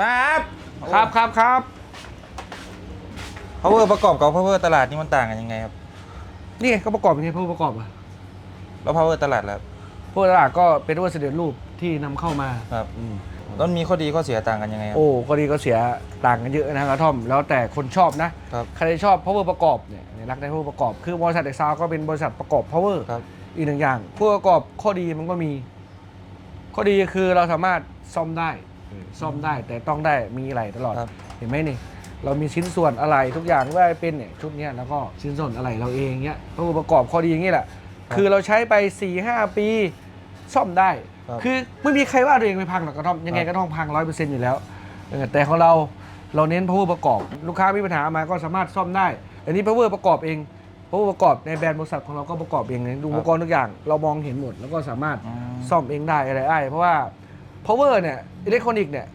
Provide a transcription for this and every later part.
ครับครับครับครับ power ประกอบกับ power ตลาดนี่มันต่างกันยังไงครับ นี่ไงก็ประกอบยังไงผู้ประกอบอะแล้ว power ตลาดล่ะครับผู้ตลาดก็เป็นวัสดุรูปที่นำเข้ามา ครับแล้วมันมีข้อดีข้อเสียต่างกันยังไงครับ โอ้ก็ดีก็เสียต่างกันเยอะนะกระท่อม แล้วแต่คนชอบนะครับ ใครชอบ power ประกอบเนี่ยรักใน power ประกอบ คือบริษัทเด็กซาวก็เป็นบริษัทประกอบ power ครับ อีกหนึ่งอย่าง ผู้ประกอบข้อดีมันก็มี ข้อดีคือเราสามารถซ่อมได้เออ ซ่อมได้แต่ต้องได้มีอะไรตลอด ครับเห็นไหมนี่ เรามีชิ้นส่วนอะไรทุกอย่างว่าเป็นเนี่ยชุดเนี้ยแล้วก็ชิ้นส่วนอะไรเราเองเนี้ยผู้ประกอบข้อดีอย่างนี้แหละคือเราใช้ไป4ี่หปี ซ่อมได้ ครับคือไม่มีใครว่าตัวเองไม่พังหรอกกระท่อมยังไงครับก็ต้องพังร้อยเปอร์เซ็นต์อยู่แล้วเออแต่ของเราเราเน้น power ประกอบ ลูกค้ามีปัญหามาก็สามารถซ่อมได้ อันนี้ power ประกอบเอง power ประกอบในแบรนด์บริษัทของเราก็ประกอบเองเลยดูอุปกรณ์ทุกอย่างเรามองเห็นหมดแล้วก็สามารถอืมซ่อมเองได้อะไรได้เพราะว่า power เนี่ยอิเล็กทรอนิกส์เนี่ย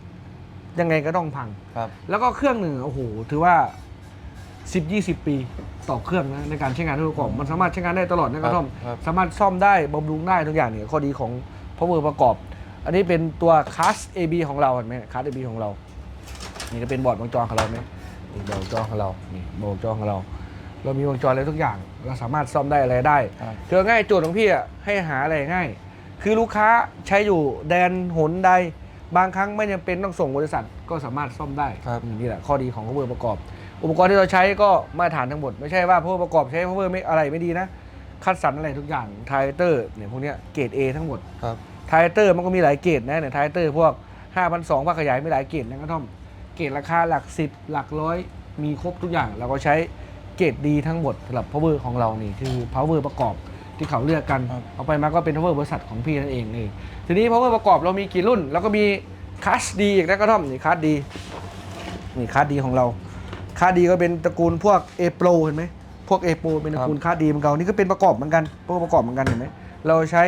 ยังไงก็ต้องพัง ครับ แล้วก็เครื่องหนึ่งโอ้โหถือว่า 10 20 ปีต่อเครื่องนะในการใช้งานทุกประกอบมันสามารถใช้งานได้ตลอดนะครับท่อมครับ สามารถซ่อมได้บำรุงได้ทุกอย่างเนี่ยข้อดีของ power ประกอบ อันนี้เป็นตัวคัส AB ของเราเห็นไหมคัส AB ของเรา นี่ก็เป็นบอร์ดวงจรของเราไหมนี่บอร์ดวงจรของเรานี่บอร์ดวงจรของเรา เรามีวงจรอะไรทุกอย่าง เราสามารถซ่อมได้อะไรได้ ครับ คือง่ายโจทย์ของพี่อะให้หาอะไรง่าย คือลูกค้าใช้อยู่แดนหนใด บางครั้งไม่จำเป็นต้องส่งบริษัทก็สามารถซ่อมได้ครับอืมนี่แหละข้อดีของ power ประกอบ อุปกรณ์ที่เราใช้ก็มาตรฐานทั้งหมด ไม่ใช่ว่า power ประกอบใช้ power ไม่อะไรไม่ดีนะ คัดสรรอะไรทุกอย่างไทเตอร์เนี่ยพวกเนี้ยเกรด A ทั้งหมดครับไทเตอร์มันก็มีหลายเกรดนะเนี่ยไทเตอร์พวก5,200ภาคขยายมีหลายเกรดนะกระท่อมเกรดราคาหลัก10หลักร้อยมีครบทุกอย่างเราก็ใช้เกรดดีทั้งหมดสำหรับ power ของเรานี่คือ power ประกอบ ที่เขาเลือกกัน ครับ เอาไปมาก็เป็น power บริษัทของพี่นั่นเองนี่ทีนี้ power ประกอบเรามีกี่รุ่น แล้วก็มีคัสดีอีกนะกระท่อมนี่คัสดีนี่คัสดีของเราคัสดีก็เป็นตระกูลพวก A Pro เห็นไหมพวก A Pro เป็นตระกูลคัสดีเหมือนกันนี่ก็เป็นประกอบเหมือนกัน power ประกอบเหมือนกันเห็นไหมเราใช้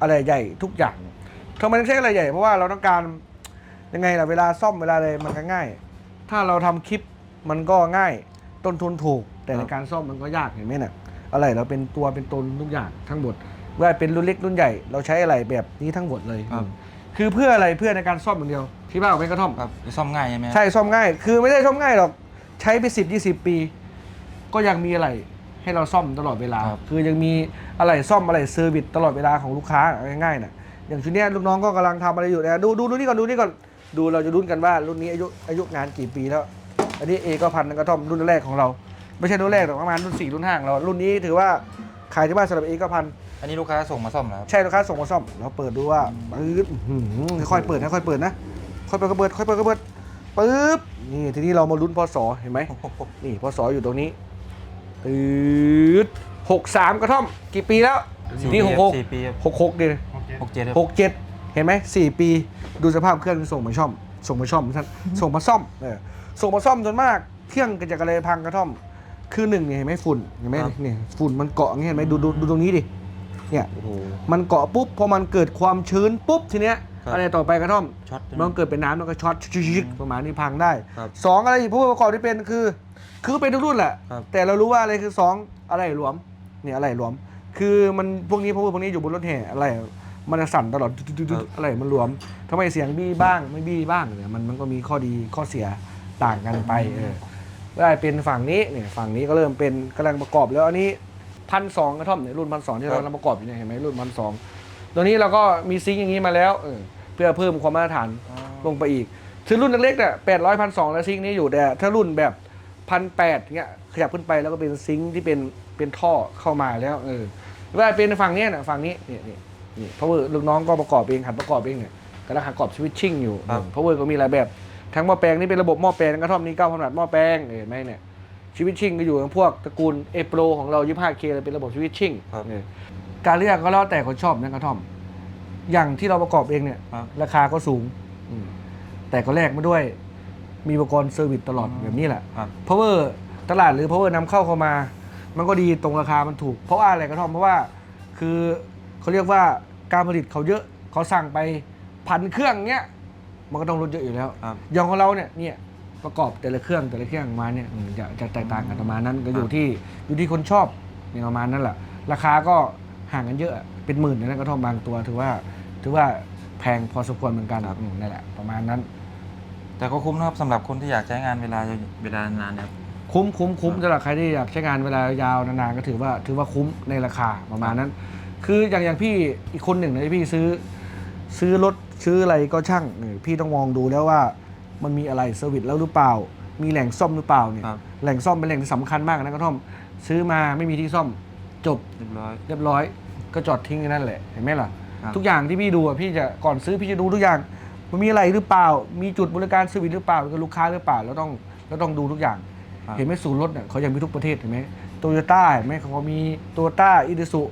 อะไรใหญ่ทุกอย่างทำไมต้องใช้อะไรใหญ่เพราะว่าเราต้องการยังไงล่ะเวลาซ่อมเวลาอะไรมันก็ง่าย ถ้าเราทำคลิปมันก็ง่ายต้นทุนถูก แต่ในการซ่อมมันก็ยากเห็นไหมเนี่ย อะไรเราเป็นตัวเป็นตนทุกอย่างทั้งหมดว่าเป็นรุ่นเล็กรุ่นใหญ่เราใช้อะไรแบบนี้ทั้งหมดเลยครับ คือเพื่ออะไรเพื่อในการซ่อมอย่างเดียวที่บ้านเป็นกระท่อมครับซ่อมง่ายใช่ไหมใช่ซ่อมง่าย คือไม่ได้ซ่อมง่ายหรอกใช้ไปสิบยี่สิบปี ก็ยังมีอะไรให้เราซ่อมตลอดเวลาครับคือยังมีอะไรซ่อมอะไรเซอร์วิสตลอดเวลาของลูกค้าง่ายๆนะอย่างชุดเนี้ยลูกน้องก็กำลังทำอะไรอยู่นะดูดูดูนี่ก่อนดูนี่ก่อนดูเราจะรุ่นกันว่ารุ่นนี้อายุอายุงานกี่ปีแล้ว อันนี้เอก็พันกระท่อมรุ่นแรกของเรา ไม่ใช่รุ่นแรกหรอกประมาณรุ่นสี่รุ่นห้าของเรารุ่นนี้ถือว่าขายที่บ้านสำหรับเอก็พันอันนี้ลูกค้าส่งมาซ่อมเหรอครับ ใช่ลูกค้าส่งมาซ่อมเราเปิดดูว่าปื๊ดอื้อหือค่อยๆเปิดนะค่อยๆเปิดนะค่อยเปิดก็เปิดค่อยเปิดก็เปิดปึ๊บนี่ทีนี้เรามาลุ้นพศเห็นไหม นี่พศอยู่ตรงนี้ตืดหกสามกระท่อม กี่ปีแล้วสี่นี่หกหกสี่ปีครับ หกหกดิหกเจ็ดครับหกเจ็ดเห็นไหมสี่ปี ดูสภาพเครื่องที่ส่งมาซ่อม ส่งมาซ่อมท่านส่งมาซ่อมเออส่งมาซ่อมจนมาก เครื่องก็จะกระเลยพังกระท่อม คือหนึ่งเนี่ยเห็นไหมฝุ่นเห็นไหมเนี่ยฝุ่นมันเกาะอย่างเงี้ยเห็นไหมดูดูดูตรงนี้ดิเนี่ยโอ้โห มันเกาะปุ๊บพอมันเกิดความชื้นปุ๊บทีเนี้ยครับ อะไรต่อไปกระท่อมช็อตใช่ไหม มันเกิดเป็นน้ำมันก็ช็อตชิกๆประมาณนี้พังได้ครับสองอะไรอีกผู้ประกอบที่เป็นคือ คือเป็นทุกรุ่นแหละ ครับ แต่เรารู้ว่าอะไรคือสองอะไรหลวมเนี่ยอะไรหลวม คือมันพวกนี้พวกพวกนี้อยู่บนรถแห่อะไร มันจะสั่นตลอดดุ๊ดๆๆๆอะไรมันหลวมทำไมเสียงบี้บ้างไม่บี้บ้างเนี่ยมันมันก็มีข้อดีข้อเสียต่างกันไปเออ ได้เป็นฝั่งนี้เนี่ยฝั่งนี้ก็เริ่มเป็นกำลังประกอบแล้วอันนี้พันสองกระท่อมเนี่ยรุ่นพันสองที่เรากำลังประกอบอยู่เนี่ยเห็นไหมรุ่นพันสองตัวนี้เราก็มีซิงค์อย่างนี้มาแล้วเออเพื่อเพิ่มความมาตรฐานลงไปอีกคือรุ่นเล็กๆเนี่ยแปดร้อยพันสองแล้วซิงค์นี้อยู่แต่ถ้ารุ่นแบบพันแปดเงี้ยขยับขึ้นไปแล้วก็เป็นซิงค์ที่เป็นเป็นท่อเข้ามาแล้วเออว่าเป็นฝั่งเนี้ยนะฝั่งนี้นี่นี่นี่เพราะว่าลูกน้องก็ประกอบเองหัดประกอบเองเนี่ยกำลังหัดประกอบสวิตชิ่งอยู่ครับเพราะว่าก็มีหลายแบบ ทั้งหม้อแปลงนี่เป็นระบบหม้อแปลงกระท่อมนี้เก้าพันวัตต์หม้อแปลงเห็นไหมเนี่ยสวิตชิ่งก็อยู่กับพวกตระกูลเอโปรของเรา 25K เลยเป็นระบบสวิตชิ่งครับเออการเลือกก็แล้วแต่คนชอบนะกระท่อม อย่างที่เราประกอบเองเนี่ย ครับ ราคาก็สูงอืมแต่ก็แลกมาด้วย มีอุปกรณ์เซอร์วิสตลอดแบบนี้แหละ ครับ power ตลาดหรือ power นำเข้าเข้ามา มันก็ดีตรงราคามันถูก เพราะว่าอะไรกระท่อมเพราะว่าคือเขาเรียกว่าการผลิตเขาเยอะเขาสั่งไปพันเครื่องเนี้ย มันก็ต้องลดเยอะอยู่แล้วครับอย่างของเราเนี่ยเนี่ยประกอบแต่ละเครื่องแต่ละเครื่องมาเนี่ยอืมจะจะแตกต่างกันประมาณนั้นก็อยู่ที่อยู่ที่คนชอบเนี่ยประมาณนั้นแหละราคาก็ห่างกันเยอะเป็นหมื่นเลยนะกระท่อมบางตัวถือว่า ถือว่าแพงพอสมควรเหมือนกันอืมนั่นแหละประมาณนั้น แต่ก็คุ้มนะครับสำหรับคนที่อยากใช้งานเวลาเวลานานๆนะครับ คุ้มคุ้มคุ้มสำหรับใครที่อยากใช้งานเวลายาวนานๆก็ถือว่าถือว่าคุ้มในราคาประมาณนั้น คืออย่างอย่างพี่อีกคนหนึ่งนะที่พี่ซื้อซื้อรถ ซื้ออะไรก็ช่างเนี่ยพี่ต้องมองดูแล้วว่า มันมีอะไรเซอร์วิสแล้วหรือเปล่า มีแหล่งซ่อมหรือเปล่าเนี่ยครับแหล่งซ่อมเป็นแหล่งที่สำคัญมากนะกระท่อม ซื้อมาไม่มีที่ซ่อมจบเรียบร้อย เรียบร้อย ก็จอดทิ้งอยู่นั่นแหละเห็นไหมล่ะ ครับ ทุกอย่างที่พี่ดูอะพี่จะก่อนซื้อพี่จะดูทุกอย่าง มันมีอะไรหรือเปล่า มีจุดบริการเซอร์วิสหรือเปล่ากับลูกค้าหรือเปล่าแล้วต้องแล้วต้องดูทุกอย่าง ครับเห็นไหมศูนย์รถเนี่ยเขายังมีทุกประเทศเห็นไหมโตโยต้าเห็นไหมเขามีโตโยต้าอิดิสุ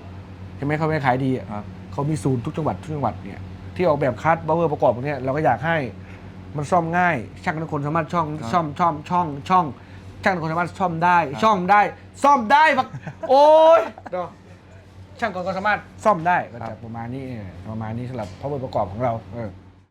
เห็นไหมเขาไม่ขายดีอะครับ เขามีศูนย์ทุกจังหวัดทุกจังหวัดเนี่ย ที่ออกแบบคัสบาวเวอร์ประกอบพวกเนี้ยเราก็อยากให้มันซ่อมง่าย ช่างทุกคนสามารถช่องครับซ่อมช่อมช่องช่อง ช่างทุกคนสามารถซ่อมได้ ช่อมได้ ซ่อมได้บักโอ้ยเนาะช่างทุกคนสามารถซ่อมได้ก็จะประมาณนี้เออประมาณนี้สำหรับพาวเวอร์ประกอบของเราเออ